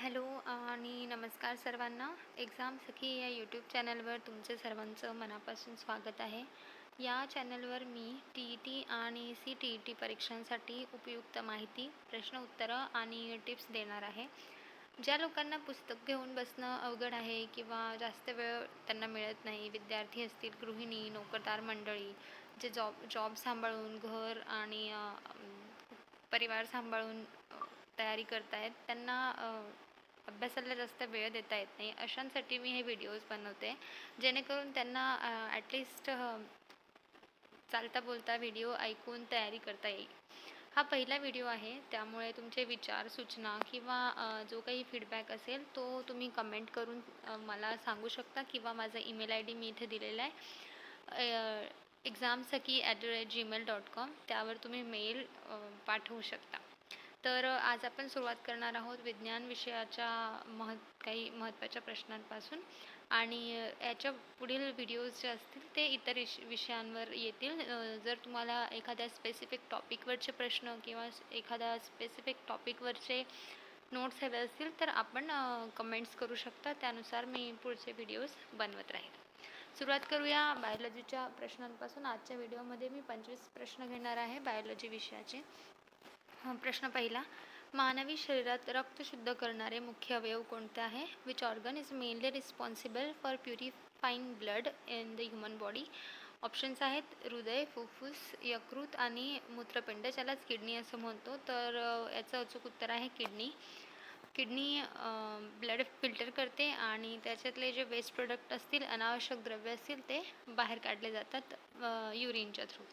Hello आणि नमस्कार सर्वांना. एक्झाम सखी या यूट्यूब चॅनलवर तुमचे सर्वांचं मनापासून स्वागत आहे. या चॅनलवर मी टी ई टी आणि सी टी ई टी परीक्षांसाठी उपयुक्त माहिती प्रश्न उत्तरं आणि टिप्स देणार आहे. ज्या लोकांना पुस्तक घेऊन बसणं अवघड आहे किंवा जास्त वेळ त्यांना मिळत नाही विद्यार्थी असतील गृहिणी नोकरदार मंडळी जे जॉब जॉब सांभाळून घर आणि परिवार सांभाळून तयारी करतायत त्यांना अभ्यासाला जास्त वेळ देता येत नाही. अशांसाठी मी हे व्हिडिओज बनवते. जेणेकरून त्यांना ॲटलिस्ट चालता बोलता व्हिडिओ ऐकून तयारी करता येईल. हा पहिला व्हिडिओ आहे. त्यामुळे तुमचे विचार सूचना किंवा जो काही फीडबॅक असेल तो तुम्ही कमेंट करून मला सांगू शकता किंवा माझा ईमेल आय डी मी इथे दिलेला आहे. Exam Sakhi at the rate Gmail dot com त्यावर तुम्ही मेल पाठवू शकता. तर आज आपण सुरुवात करणार आहोत विज्ञान विषयाच्या महत् काही महत्त्वाच्या प्रश्नांपासून आणि याच्या पुढील व्हिडिओज जे असतील ते इतर विष विषयांवर येतील. जर तुम्हाला एखाद्या स्पेसिफिक टॉपिकवरचे प्रश्न किंवा एखाद्या स्पेसिफिक टॉपिकवरचे नोट्स हवे असतील तर आपण कमेंट्स करू शकता. त्यानुसार मी पुढचे व्हिडिओज बनवत राहील सुरुवात करूया बायोलॉजीच्या प्रश्नांपासून. आजच्या व्हिडिओमध्ये मी पंचवीस प्रश्न घेणार आहे बायोलॉजी विषयाचे. प्रश्न पहिला. मानवी शरीरात रक्त शुद्ध करणारे मुख्य अवयव कोणते आहे? Which organ is mainly responsible for purifying blood in the human body options आहेत हृदय फुफ्फुस यकृत आणि मूत्रपिंड ज्यालाच किडनी असं म्हणतो. तर याचं अचूक उत्तर आहे किडनी. किडनी ब्लड फिल्टर करते आणि त्याच्यातले जे वेस्ट प्रोडक्ट असतील अनावश्यक द्रव्य असतील ते बाहेर काढले जातात युरिनच्या थ्रू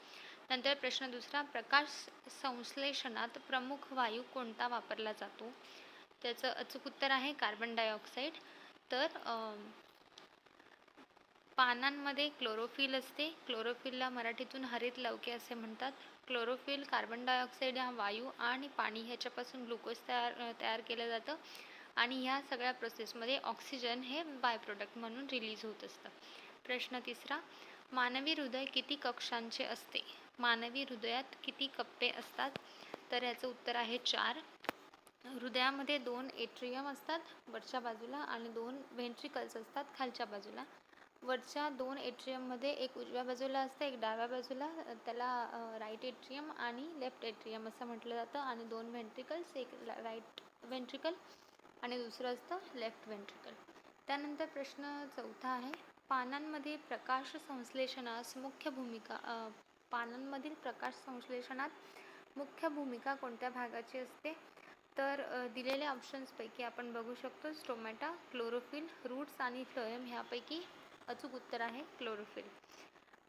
नंतर प्रश्न दुसरा प्रकाश संश्लेषणात प्रमुख वायू कोणता वापरला जातो? त्याचं अचूक उत्तर आहे कार्बन डायऑक्साईड तर पानांमध्ये क्लोरोफिल असते. क्लोरोफिलला मराठीतून हरित लवके असे म्हणतात. क्लोरोफिल कार्बन डायऑक्साईड हा वायू आणि पाणी ह्याच्यापासून ग्लुकोज तयार तयार केलं जातं. आणि ह्या सगळ्या प्रोसेसमध्ये ऑक्सिजन हे बाय प्रोडक्ट म्हणून रिलीज होत असतं. प्रश्न तिसरा मानवी हृदय किती कक्षांचे असते? मानवी हृदयात किती कप्पे असतात? तर याचं उत्तर आहे चार. हृदयामध्ये दोन एट्रियम असतात वरच्या बाजूला आणि दोन व्हेंट्रिकल्स असतात खालच्या बाजूला. वरच्या दोन एट्रियममध्ये एक उजव्या बाजूला असतं एक डाव्या बाजूला. त्याला राईट एट्रियम आणि लेफ्ट एट्रियम असं म्हटलं जातं. आणि दोन व्हेंट्रिकल्स एक राईट व्हेंट्रिकल आणि दुसरं असतं लेफ्ट व्हेंट्रिकल त्यानंतर प्रश्न चौथा आहे. पानांमध्ये प्रकाश संश्लेषणास मुख्य भूमिका पानांमधील प्रकाश संश्लेषणात मुख्य भूमिका कोणत्या भागाची असते? तर दिलेल्या ऑप्शन्सपैकी आपण बघू शकतो स्टोमॅटा क्लोरोफिल रूट्स आणि फ्लोएम ह्यापैकी अचूक उत्तर आहे क्लोरोफिल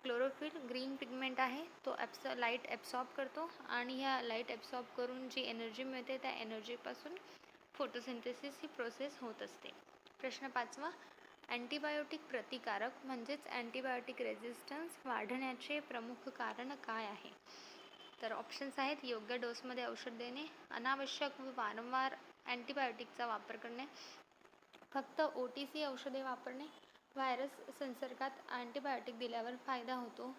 क्लोरोफिल ग्रीन पिगमेंट आहे तो ॲप्स लाइट ॲब्सॉर्ब करतो आणि ह्या लाइट ॲब्सॉर्ब करून जी एनर्जी मिळते त्या एनर्जीपासून फोटोसिंथेसिस ही प्रोसेस होत असते. प्रश्न पाचवा अँटीबायोटिक प्रतिकारक म्हणजेच अँटीबायोटिक रेझिस्टन्स वाढण्याचे प्रमुख कारण काय आहे? तर ऑप्शन्स आहेत योग्य डोसमध्ये औषध देणे अनावश्यक व वारंवार अँटीबायोटिकचा वापर करणे फक्त ओ टी सी औषधे वापरणे व्हायरस संसर्गात अँटीबायोटिक दिल्यावर फायदा होतो.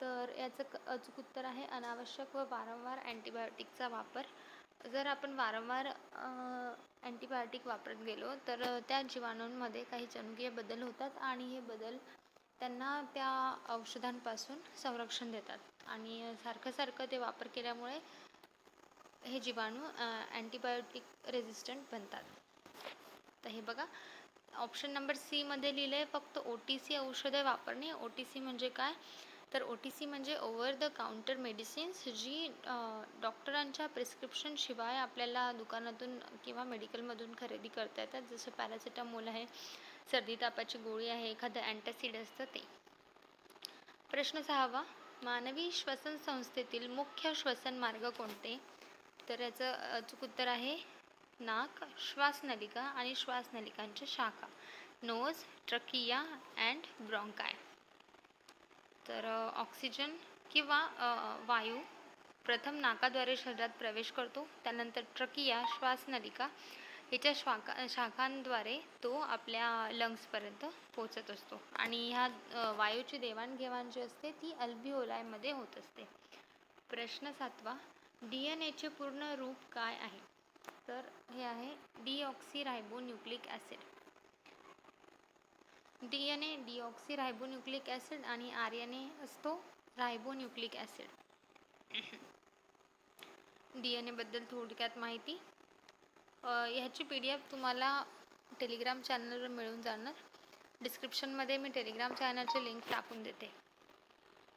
तर याचं क अचूक उत्तर आहे अनावश्यक व वारंवार अँटीबायोटिकचा वापर. जर आपण वारंवार अँटीबायोटिक वापरत गेलो तर त्या जीवाणूंमध्ये काही जनुकीय बदल होतात आणि हे बदल त्यांना त्या औषधांपासून संरक्षण देतात. आणि सारखं सारखं ते वापर केल्यामुळे हे जीवाणू अँटीबायोटिक रेझिस्टंट बनतात. तर हे बघा ऑप्शन नंबर सीमध्ये लिहिलं आहे फक्त ओ टी सी औषधे वापरणे. ओ टी सी म्हणजे काय? तर ओ टी सी म्हणजे ओवर द काउंटर मेडिसिन्स जी डॉक्टरांच्या प्रिस्क्रिप्शनशिवाय आपल्याला दुकानातून किंवा मेडिकलमधून खरेदी करता येतात. जसं पॅरासिटामोल आहे सर्दी तापाची गोळी आहे एखादं अँटॅसिड असतं ते. प्रश्न सहावा मानवी श्वसन संस्थेतील मुख्य श्वसन मार्ग कोणते? तर याचं अचूक उत्तर आहे नाक श्वासनलिका आणि श्वासनलिकांच्या शाखा. नोज ट्रकिया अँड ब्रॉन्काय तर ऑक्सिजन किंवा वायू प्रथम नाकाद्वारे शरीरात प्रवेश करतो. त्यानंतर ट्रकिया श्वासनलिका याच्या शाखा शाखांद्वारे तो आपल्या लंग्सपर्यंत पोचत असतो. आणि ह्या वायूची देवाणघेवाण जी असते ती अल्बिओलायमध्ये होत असते. प्रश्न सातवा डी एन एचे पूर्ण रूप काय आहे? तर हे आहे deoxyribonucleic acid. D N A deoxyribonucleic acid आणि आर एन ए असतो रायबोन्यूक्लिक ॲसिड डी एन एबद्दल थोडक्यात माहिती. ह्याची पी डी एफ तुम्हाला टेलिग्राम चॅनलवर मिळून जाणार. डिस्क्रिप्शनमध्ये मी टेलिग्राम चॅनलची लिंक टाकून देते.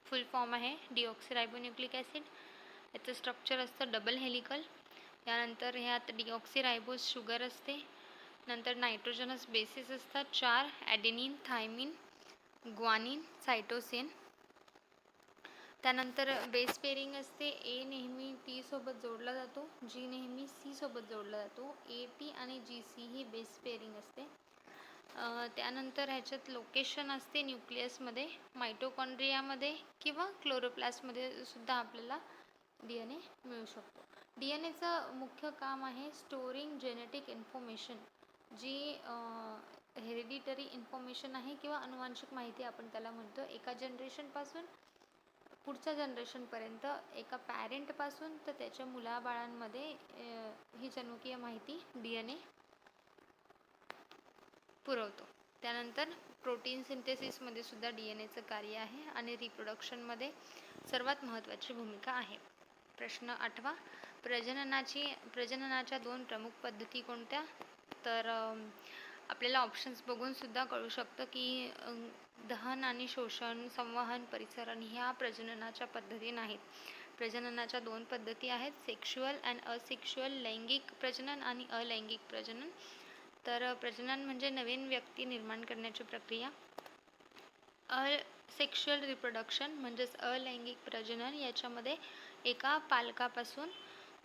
फुल फॉर्म आहे डिऑक्सिरायबोन्यूक्लिक ॲसिड याचं स्ट्रक्चर असतं डबल हेलिकल. यानंतर ह्यात डिऑक्सिरायबोज शुगर असते. नंतर नायट्रोजनस बेसिस असतात चार ॲडेनिन थायमिन ग्वानिन सायटोसिन. त्यानंतर बेस पेरिंग असते ए नेहमी टी सोबत जोडला जातो जी नेहमी सी सोबत जोडला जातो. ए टी आणि जी सी ही बेस पेरिंग असते. त्यानंतर ह्याच्यात लोकेशन असते न्यूक्लियसमध्ये मायटोकॉन्ड्रियामध्ये किंवा क्लोरोप्लास्टमध्ये सुद्धा आपल्याला डी एन ए मिळू शकतो. डी एन एचं मुख्य काम आहे स्टोरिंग जेनेटिक इन्फॉर्मेशन जी हेरिडिटरी इन्फॉर्मेशन आहे किंवा अनुवांशिक माहिती आपण त्याला म्हणतो एका जनरेशनपासून पुढच्या जनरेशनपर्यंत एका पॅरेंटपासून तर त्याच्या मुलाबाळांमध्ये ही जनुकीय माहिती डी एन ए पुरवतो. त्यानंतर प्रोटीन सिंथेसिसमध्ये सुद्धा डी एन एचं कार्य आहे आणि रिप्रोडक्शनमध्ये सर्वात महत्त्वाची भूमिका आहे. प्रश्न आठवा प्रजननाची प्रजननाच्या दोन प्रमुख पद्धती कोणत्या? तर आपल्याला ऑप्शन्स बघूनसुद्धा कळू शकतं की दहन आणि शोषण संवहन परिसरण ह्या प्रजननाच्या पद्धती नाहीत. प्रजननाच्या दोन पद्धती आहेत सेक्शुअल अँड असेक्शुअल लैंगिक प्रजनन आणि अलैंगिक प्रजनन. तर प्रजनन म्हणजे नवीन व्यक्ती निर्माण करण्याची प्रक्रिया. असेक्शुअल रिप्रोडक्शन म्हणजेच अलैंगिक प्रजनन याच्यामध्ये एका पालकापासून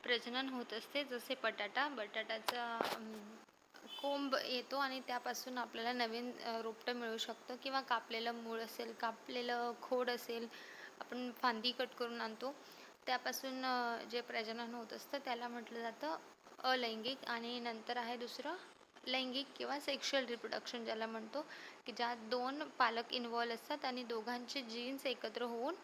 प्रजनन होत असते जसे बटाटा. बटाट्याचा कोंब येतो आणि त्यापासून आपल्याला नवीन रोपटं मिळू शकतं किंवा कापलेलं मूळ असेल कापलेलं खोड असेल आपण फांदी कट करून आणतो. त्यापासून जे प्रजनन होत असतं त्याला म्हटलं जातं अलैंगिक आणि नंतर आहे दुसरं लैंगिक किंवा सेक्शुअल रिप्रोडक्शन ज्याला म्हणतो की ज्यात दोन पालक इन्वॉल्व असतात आणि दोघांचे जीन्स एकत्र होऊन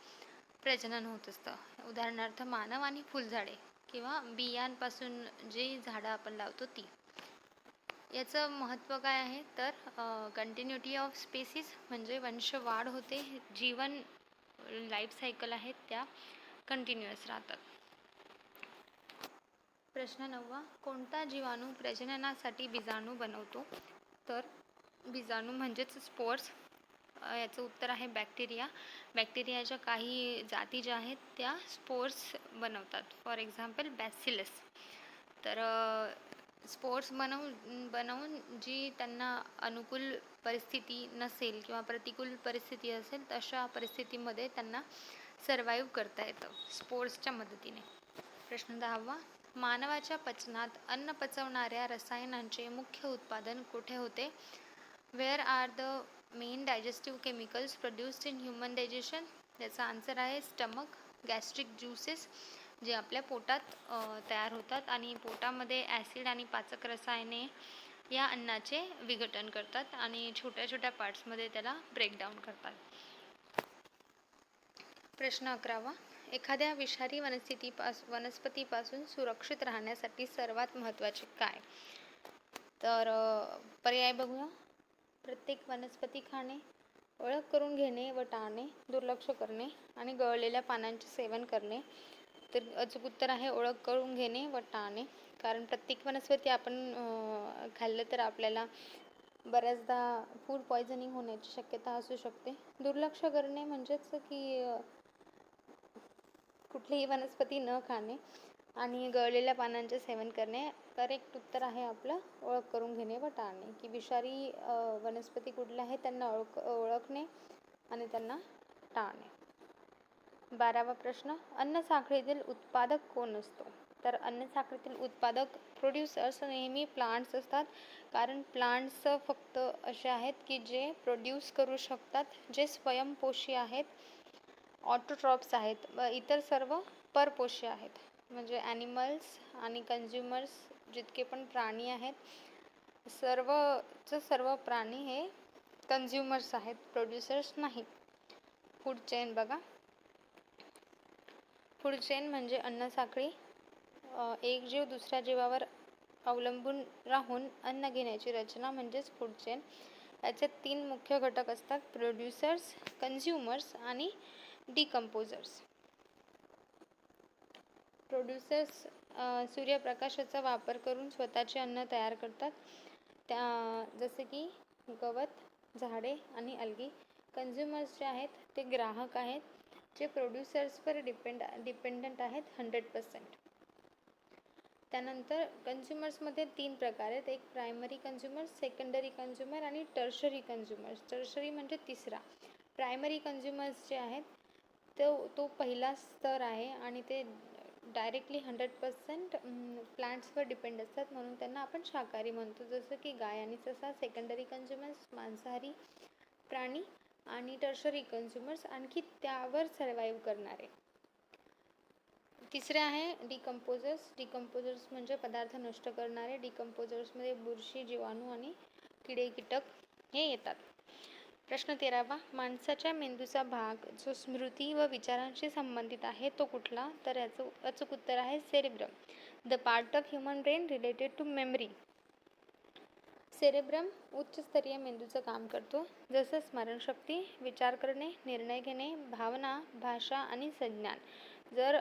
प्रजनन होत असतं. उदाहरणार्थ मानव आणि फुलझाडे किंवा बियांपासून जी झाडं आपण लावतो ती. याचं महत्त्व काय आहे? तर कंटिन्युटी ऑफ स्पेसिस म्हणजे वंशवाढ होते. जीवन लाईफ सायकल आहेत त्या कंटिन्युअस राहतात. प्रश्न नववा कोणता जीवाणू प्रजननासाठी बीजाणू बनवतो? तर बीजाणू म्हणजेच स्पोर्स. याचं उत्तर आहे बॅक्टेरिया. बॅक्टेरियाच्या काही जाती ज्या आहेत त्या स्पोर्स बनवतात. For example bacillus. तर स्पोर्ट्स बनवून बनवून जी त्यांना अनुकूल परिस्थिती नसेल किंवा प्रतिकूल परिस्थिती असेल तशा परिस्थितीमध्ये त्यांना सर्वाईव्ह करता येतं स्पोर्ट्सच्या मदतीने. प्रश्न दहावा मानवाच्या पचनात अन्न पचवणाऱ्या रसायनांचे मुख्य उत्पादन कुठे होते? Where are the main digestive chemicals produced in human digestion याचा आन्सर आहे स्टमक गॅस्ट्रिक ज्युसेस जे आपल्या पोटात तयार होतात आणि पोटामध्ये ॲसिड आणि पाचक रसायने या अन्नाचे विघटन करतात आणि छोट्या छोट्या पार्ट्समध्ये त्याला ब्रेकडाऊन करतात. प्रश्न अकरावा. एखाद्या विषारी वनस्थितीपास वनस्पतीपासून सुरक्षित राहण्यासाठी सर्वात महत्त्वाचे काय? तर पर्याय बघूया. प्रत्येक वनस्पती खाणे ओळख करून घेणे व टाळणे दुर्लक्ष करणे आणि गळलेल्या पानांचे सेवन करणे तर अचूक उत्तर आहे ओळख करून घेणे व टाळणे. कारण प्रत्येक वनस्पती आपण खाल्लं तर आपल्याला बऱ्याचदा फूड पॉयझनिंग होण्याची शक्यता असू शकते. दुर्लक्ष करणे म्हणजेच की कुठलीही वनस्पती न खाणे आणि गळलेल्या पानांचे सेवन करणे. करेक्ट उत्तर आहे आपलं ओळख करून घेणे व टाळणे. की विषारी वनस्पती कुठल्या आहे त्यांना ओळख ओळखणे आणि त्यांना टाळणे. बारावा प्रश्न अन्न साखळीतील उत्पादक कोण असतो? तर अन्न साखळीतील उत्पादक प्रोड्युसर्स नेहमी प्लांट्स असतात. कारण प्लांट्स फक्त असे आहेत की जे प्रोड्यूस करू शकतात जे स्वयंपोषी आहेत. ऑटोट्रॉप्स आहेत व इतर सर्व परपोषी आहेत. म्हणजे ॲनिमल्स आणि कन्झ्युमर्स जितके पण प्राणी आहेत सर्वचं सर्व प्राणी हे कन्झ्युमर्स आहेत प्रोड्युसर्स नाही फूड चेन बघा. फूड चेन म्हणजे अन्नसाखळी एक जीव दुसऱ्या जीवावर अवलंबून राहून अन्न घेण्याची रचना म्हणजेच फूड चेन याच्यात तीन मुख्य घटक असतात प्रोड्युसर्स कन्झ्युमर्स आणि डिकम्पोजर्स प्रोड्युसर्स सूर्यप्रकाशाचा वापर करून स्वतःचे अन्न तयार करतात. त्या जसे की गवत झाडे आणि अलगी. कन्झ्युमर्स जे आहेत ते ग्राहक आहेत. जे प्रोड्युसर्सवर डिपेंड डिपेंडंट आहेत हंड्रेड पर्सेंट त्यानंतर कन्झ्युमर्समध्ये तीन प्रकार आहेत. एक प्रायमरी कन्झ्युमर्स सेकंडरी कन्झ्युमर आणि टर्शरी कन्झ्युमर्स टर्शरी म्हणजे तिसरा. प्रायमरी कन्झ्युमर्स जे आहेत तो तो पहिला स्तर आहे आणि ते डायरेक्टली हंड्रेड पर्सेंट प्लांट्सवर डिपेंड असतात. म्हणून त्यांना आपण शाकाहारी म्हणतो. जसं की गाय आणि ससा सेकंडरी कन्झ्युमर्स मांसाहारी प्राणी आणि टर्शरी कन्झ्युमर्स आणखी त्यावर सर्वाईव्ह करणारे. तिसरे आहे डिकम्पोजर्स डिकम्पोजर्स म्हणजे पदार्थ नष्ट करणारे. डिकम्पोजर्समध्ये बुरशी जीवाणू आणि किडे कीटक हे येतात. प्रश्न तेरावा. माणसाच्या मेंदूचा भाग जो स्मृती व विचारांशी संबंधित आहे तो कुठला? तर याचं अचूक उत्तर आहे cerebrum the part of human brain related to memory cerebrum उच्चस्तरीय मेंदूचं काम करतो. जसं स्मरणशक्ती विचार करणे निर्णय घेणे भावना भाषा आणि संज्ञान. जर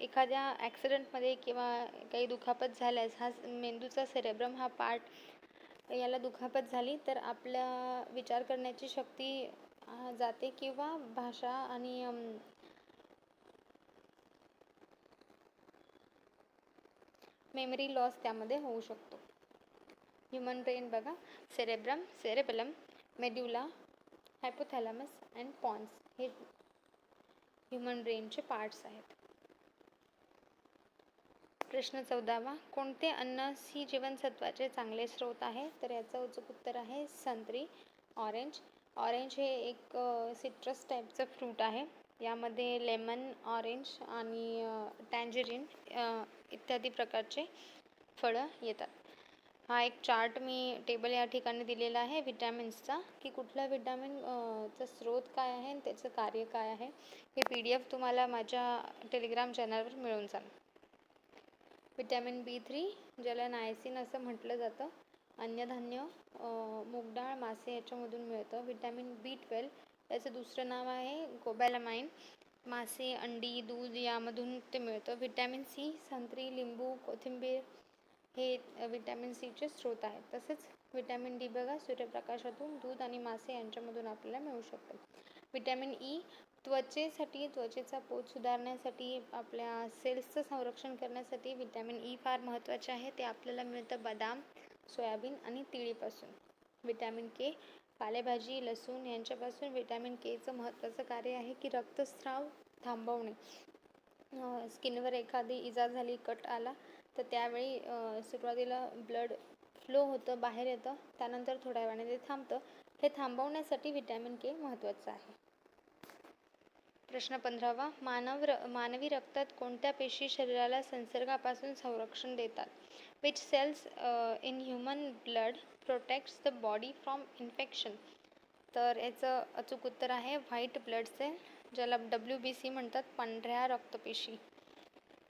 एखाद्या ॲक्सिडेंटमध्ये किंवा काही दुखापत झाल्यास हा मेंदूचा सेरेब्रम हा पार्ट याला दुखापत झाली तर आपल्या विचार करण्याची शक्ती जाते किंवा भाषा आणि मेमरी लॉस त्यामध्ये होऊ शकतो. ह्युमन ब्रेन बघा cerebrum cerebellum medulla hypothalamus and pons हे ह्युमन ब्रेनचे पार्ट्स आहेत. प्रश्न चौदावा कोणते अन्न सी जीवनसत्वाचे चांगले स्रोत आहे? तर याचं उचूक उत्तर आहे संत्री ऑरेंज ऑरेंज हे एक सिट्रस टाईपचं फ्रूट आहे. यामध्ये लेमन ऑरेंज आणि टँजरिन इत्यादी प्रकारचे फळं येतात. हा एक चार्ट मी टेबल या ठिकाणी दिलेला आहे विटॅमिन्सचा. की कुठला विटॅमिन चा स्रोत काय आहे आणि त्याचं कार्य काय आहे हे पी डी एफ तुम्हाला माझ्या टेलिग्राम चॅनलवर मिळून जाईल. विटॅमिन बी थ्री ज्याला नायसिन असं म्हटलं जातं अन्नधान्य मूगडाळ मासे याच्यामधून मिळतं. विटॅमिन बी ट्वेल्व याचं दुसरं नाव आहे गोबॅलामाइन मासे अंडी दूध यामधून ते मिळतं. विटॅमिन सी संत्री लिंबू कोथिंबीर हे विटॅमिन सीचे स्रोत आहेत. तसेच विटॅमिन डी बघा सूर्यप्रकाशातून दूध आणि मासे यांच्यामधून आपल्याला मिळू शकतं विटॅमिन ई त्वचेसाठी त्वचेचा पोत सुधारण्यासाठी आपल्या सेल्सचं संरक्षण करण्यासाठी विटॅमिन ई e फार महत्त्वाचे आहे. ते आपल्याला मिळतं बदाम सोयाबीन आणि तिळीपासून. विटॅमिन के पालेभाजी लसूण यांच्यापासून विटॅमिन केचं महत्त्वाचं कार्य आहे की रक्तस्राव थांबवणे. स्किनवर एखादी इजा झाली कट आला तर त्यावेळी सुरुवातीला ब्लड फ्लो होतं बाहेर येतं. त्यानंतर थोड्या वेळाने ते थांबतं. हे थांबवण्यासाठी व्हिटॅमिन के महत्त्वाचं आहे. प्रश्न पंधरावा. मानव र मानवी रक्तात कोणत्या पेशी शरीराला संसर्गापासून संरक्षण देतात? Which cells in human blood protects the body from infection तर याचं अचूक उत्तर आहे व्हाईट ब्लड सेल ज्याला डब्ल्यू बी सी म्हणतात पांढऱ्या रक्तपेशी.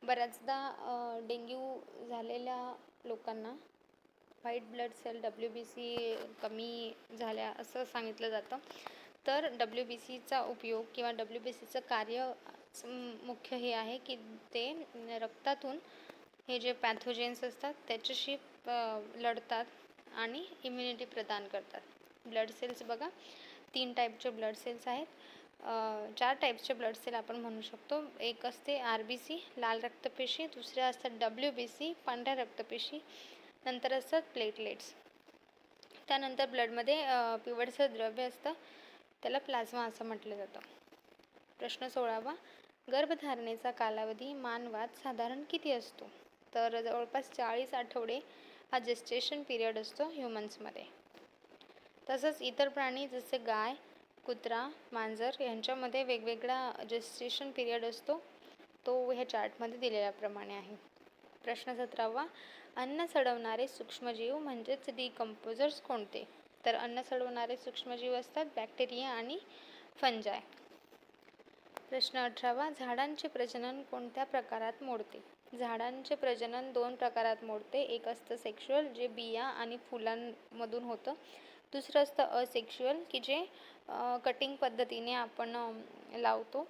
बऱ्याचदा डेंग्यू झालेल्या लोकांना white blood cell W B C कमी झाल्या असं सांगितलं जातं. तर डब्ल्यू बी सीचा उपयोग किंवा डब्ल्यू बी सीचं कार्य मुख्य हे आहे की ते रक्तातून हे जे पॅथोजेन्स असतात त्याच्याशी लढतात आणि इम्युनिटी प्रदान करतात. ब्लड सेल्स बघा तीन टाईपचे ब्लड सेल्स आहेत. चार टाईप्सचे ब्लड सेल आपण म्हणू शकतो. एक असते आर बी सी लाल रक्तपेशी दुसऱ्या असतात डब्ल्यू बी सी पांढऱ्या रक्तपेशी नंतर असतात प्लेटलेट्स त्यानंतर ब्लडमध्ये पिवळसर द्रव्य असतं. त्याला प्लाझ्मा असं म्हटलं जातं. प्रश्न सोळावा. गर्भधारणेचा कालावधी मानवात साधारण किती असतो? तर जवळपास चाळीस आठवडे हा जेस्टेशन पिरियड असतो ह्युमन्समध्ये तसंच इतर प्राणी जसे गाय कुत्रा मांजर यांच्यामध्ये वेगवेगळा जेस्टेशन पिरियड असतो. तो ह्या चार्टमध्ये दिलेल्याप्रमाणे आहे. प्रश्न सतरावा अन्न सडवणारे सूक्ष्मजीव म्हणजेच डिकम्पोजर्स कोणते? तर अन्न सडवणारे सूक्ष्मजीव असतात बॅक्टेरिया आणि फंजाय प्रश्न अठरावा झाडांचे प्रजनन कोणत्या प्रकारात मोडते? झाडांचे प्रजनन दोन प्रकारात मोडते. एक असतं सेक्शुअल जे बिया आणि फुलांमधून होतं. दुसरं असतं असेक्शुअल की जे कटिंग पद्धतीने आपण लावतो.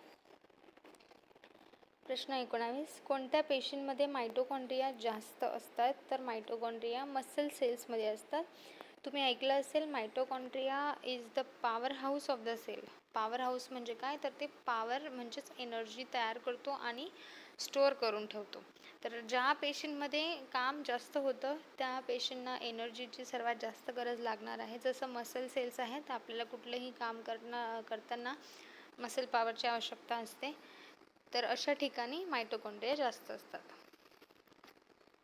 प्रश्न एकोणावीस. कोणत्या पेशींमध्ये मायटोकॉन्ड्रिया जास्त असतात? तर मायटोकॉन्ड्रिया मसल सेल्समध्ये असतात. तुम्ही ऐकलं असेल mitochondria is the powerhouse of the cell powerhouse म्हणजे काय? तर ते पॉवर म्हणजेच एनर्जी तयार करतो आणि स्टोअर करून ठेवतो. तर ज्या पेशींमध्ये काम जास्त होतं त्या पेशींना एनर्जीची सर्वात जास्त गरज लागणार आहे. जसं मसल सेल्स आहेत आपल्याला कुठलंही काम करणं करताना मसल पॉवरची आवश्यकता असते. तर अशा ठिकाणी मायटोकोंड्रिया जास्त असतात.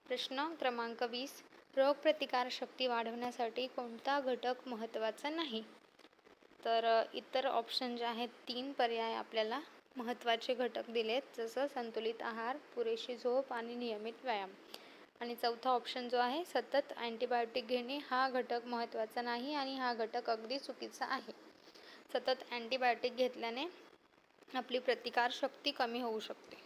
प्रश्न क्रमांक वीस रोगप्रतिकारशक्ती वाढवण्यासाठी कोणता घटक महत्त्वाचा नाही? तर इतर ऑप्शन जे आहेत तीन पर्याय आपल्याला महत्त्वाचे घटक दिलेत जसं संतुलित आहार पुरेशी झोप आणि नियमित व्यायाम. आणि चौथा ऑप्शन जो आहे सतत अँटीबायोटिक घेणे हा घटक महत्त्वाचा नाही आणि हा घटक अगदी चुकीचा आहे. सतत अँटीबायोटिक घेतल्याने आपली प्रतिकारशक्ती कमी होऊ शकते.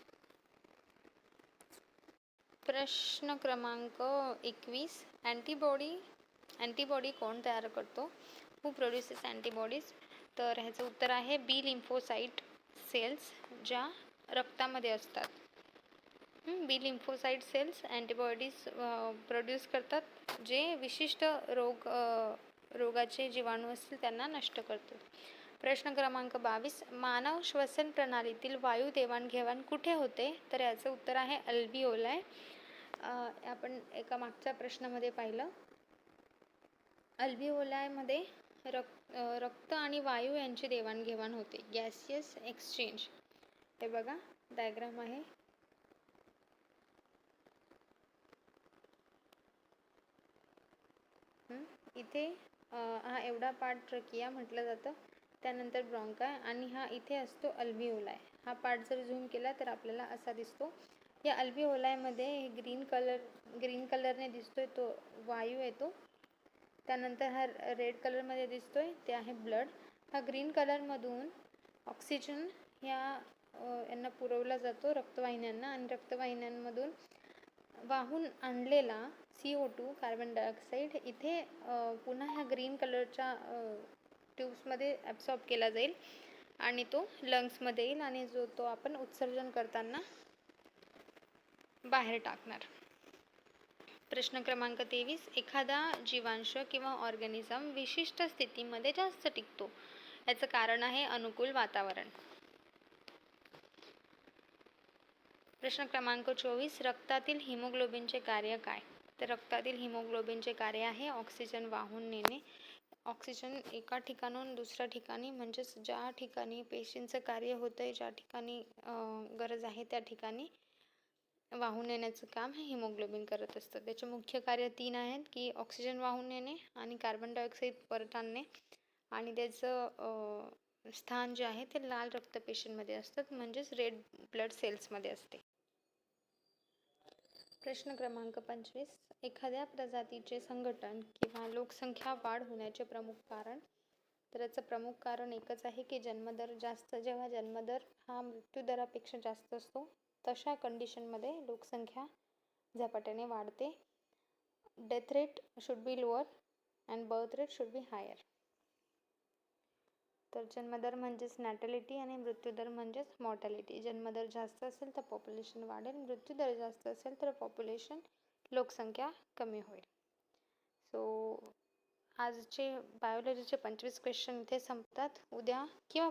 प्रश्न क्रमांक एकवीस अँटीबॉडी अँटीबॉडी कोण तयार करतो? हू प्रोड्युसेस अँटीबॉडीज तर ह्याचं उत्तर आहे बी लिम्फोसाईट सेल्स ज्या रक्तामध्ये असतात. B lymphocyte cells antibodies produce करतात जे विशिष्ट रोग रोगाचे जीवाणू असतील त्यांना नष्ट करतात. प्रश्न क्रमांक बावीस मानव श्वसन प्रणालीतील वायू देवाणघेवाण कुठे होते? तर याचं उत्तर आहे अल्बिओलाय. आपण एका मागच्या प्रश्नामध्ये पाहिलं. अल्बिओलायमध्ये रक्त रक्त आणि वायू यांची देवाणघेवाण होते. Gaseous exchange. हे बघा डायग्राम आहे. इथे हा एवढा पार्ट ट्रकिया म्हटलं जातं. त्यानंतर ब्रॉन्काय आणि हा इथे असतो अल्बिओलाय. हा पार्ट जर झूम केला तर आपल्याला असा दिसतो. या अल्बिओलायमध्ये ग्रीन कलर ग्रीन कलरने दिसतोय तो वायू येतो त्यानंतर हा रेड कलरमध्ये दिसतोय ते आहे ब्लड. हा ग्रीन कलरमधून ऑक्सिजन ह्या यांना पुरवला जातो रक्तवाहिन्यांना आणि रक्तवाहिन्यांमधून वाहून आणलेला C O two carbon dioxide इथे पुन्हा ह्या ग्रीन कलरच्या ट्यूब्समध्ये ॲब्सॉर्ब केला जाईल आणि तो लंग्समध्ये येईल आणि जो तो आपण उत्सर्जन करताना बाहेर टाकणार. प्रश्न क्रमांक तेवीस एखादा जीवांश किंवा ऑर्गॅनिझम विशिष्ट स्थितीमध्ये जास्त टिकतो. याचं कारण आहे अनुकूल वातावरण. प्रश्न क्रमांक चोवीस रक्तातील हिमोग्लोबिनचे कार्य काय? तर रक्तातील हिमोग्लोबिनचे कार्य आहे ऑक्सिजन वाहून नेणे. ऑक्सिजन एका ठिकाणाहून दुसऱ्या ठिकाणी म्हणजेच ज्या ठिकाणी पेशींचं कार्य होतं आहे ज्या ठिकाणी गरज आहे त्या ठिकाणी वाहून नेण्याचं काम हे हिमोग्लोबिन करत असतं. त्याचे मुख्य कार्य तीन आहेत की ऑक्सिजन वाहून नेणे आणि कार्बन डायऑक्साईड परत आणणे. आणि त्याचं स्थान जे आहे ते लाल रक्तपेशींमध्ये असतात म्हणजेच रेड ब्लड सेल्समध्ये असते. प्रश्न क्रमांक पंचवीस. एखाद्या प्रजातीचे संघटन किंवा लोकसंख्या वाढ होण्याचे प्रमुख कारण. तर याचं प्रमुख कारण एकच आहे की जन्मदर जास्त. जेव्हा जन्मदर हा मृत्यूदरापेक्षा जास्त असतो तशा कंडिशनमध्ये लोकसंख्या झपाट्याने वाढते. Death rate should be lower and birth rate should be higher तर जन्मदर म्हणजेच नॅटॅलिटी आणि मृत्यूदर म्हणजेच मॉर्टॅलिटी जन्मदर जास्त असेल तर पॉप्युलेशन वाढेल. मृत्यूदर जास्त असेल तर पॉप्युलेशन लोकसंख्या कमी होईल. सो आजचे बायोलॉजीचे पंचवीस क्वेश्चन इथे संपतात. उद्या किंवा